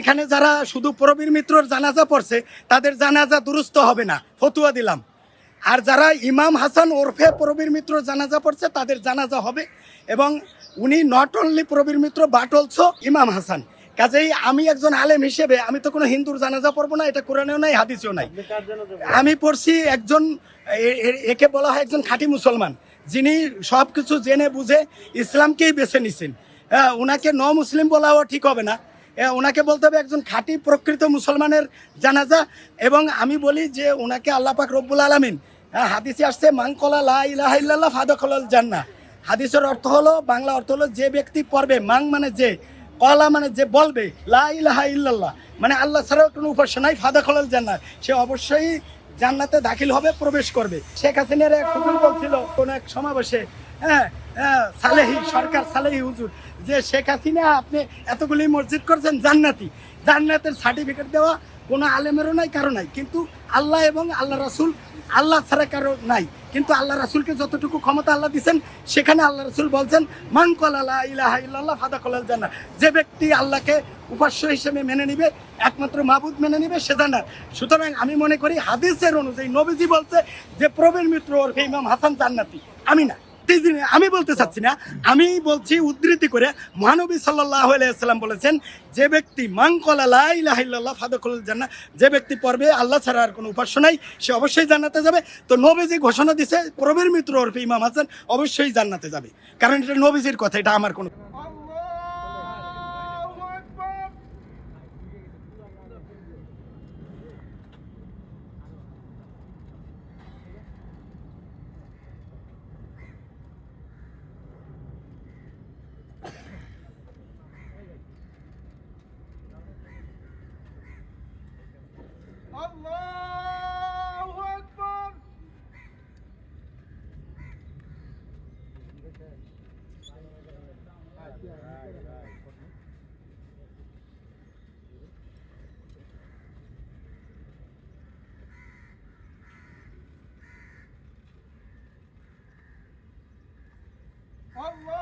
এখানে যারা শুধু প্রবীর মিত্রর জানাজা পড়ছে তাদের জানাজা দুরুস্ত হবে না। ফতুয়া দিলাম। আর যারা ইমাম হাসান ওরফে প্রবীর মিত্র জানাজা পড়ছে তাদের জানাজা হবে এবং উনি not only Prabir Mitra but also Imam Hasan. কাজেই আমি একজন আলেম হিসেবে আমি তো কোনো হিন্দুর জানাজা পড়ব না এটা কোরআনেও নাই হাদিসেও নাই। আমি পড়ছি একজন একে বলা হয় একজন খাঁটি মুসলমান যিনি সব কিছু জেনে বুঝে ইসলামকেই বেছে নিছেন। হ্যাঁ, ওনাকে ন মুসলিম বলাও ঠিক হবে না। ওনাকে বলতে হবে একজন খাঁটি প্রকৃত মুসলমানের জানাজা। এবং আমি বলি যে ওনাকে আল্লাহ পাক রব্বুল আলমিন হাদিসে আসছে মাংকলা লা ইলাহা ইল্লাল্লাহ ফাদাকলাল জান্না হাদিসের অর্থ হলো বাংলা অর্থ হলো যে ব্যক্তি পড়বে মাং মানে যে কলা মানে যে বলবে লা ইলাহা ইল্লাল্লাহ। মানে আল্লাহ ছাড়াও কোনো উপাসনাই ফাদা খলাল জান্নাত সে অবশ্যই জান্নাতে দাখিল হবে প্রবেশ করবে। শেখ হাসিনার এক হুজুর বলছিল কোন এক সমাবেশে হ্যাঁ হ্যাঁ, সরকার সালেহি হুজুর। যে শেখ হাসিনা আপনি এতগুলি মসজিদ করছেন জান্নাতি। জান্নাতের সার্টিফিকেট দেওয়া কোনো আলেমেরও নাই, কারও নাই। কিন্তু আল্লাহ এবং আল্লাহ রাসুল, আল্লাহ ছাড়া কারও নাই। কিন্তু আল্লাহ রাসুলকে যতটুকু ক্ষমতা আল্লাহ দিচ্ছেন সেখানে আল্লাহ রাসুল বলছেন মাংকল আল্লাহ ইলাহা ইল্লাল্লাহ ফাদা কলাল জান্নাত। যে ব্যক্তি আল্লাহকে উপাস্য হিসেবে মেনে নিবে, একমাত্র মাহবুদ মেনে নিবে, সে জান্নাত। সুতরাং আমি মনে করি হাদিসের অনুযায়ী নবীজি বলছে যে প্রবীণ মিত্র ওরফে ইমাম হাসান জান্নাতি। আমি না। আমি বলতে চাচ্ছি না। আমি বলছি উদ্ধৃতি করে মহানবী আলাইসাল্লাম বলেছেন, যে ব্যক্তি মাংকলাল্লাহ যে ব্যক্তি পড়বে, আল্লাহ ছাড়া আর কোনো উপাস্য নাই, সে অবশ্যই জান্নাতে যাবে। তো নবীজি ঘোষণা দিছে, প্রবীর মিত্র ওরফে ইমাম হাসান অবশ্যই জান্নাতে যাবে। কারণ এটা নবীজির কথা, এটা আমার কোনো আল্লাহু আকবার আল্লাহু আকবার আল্লাহু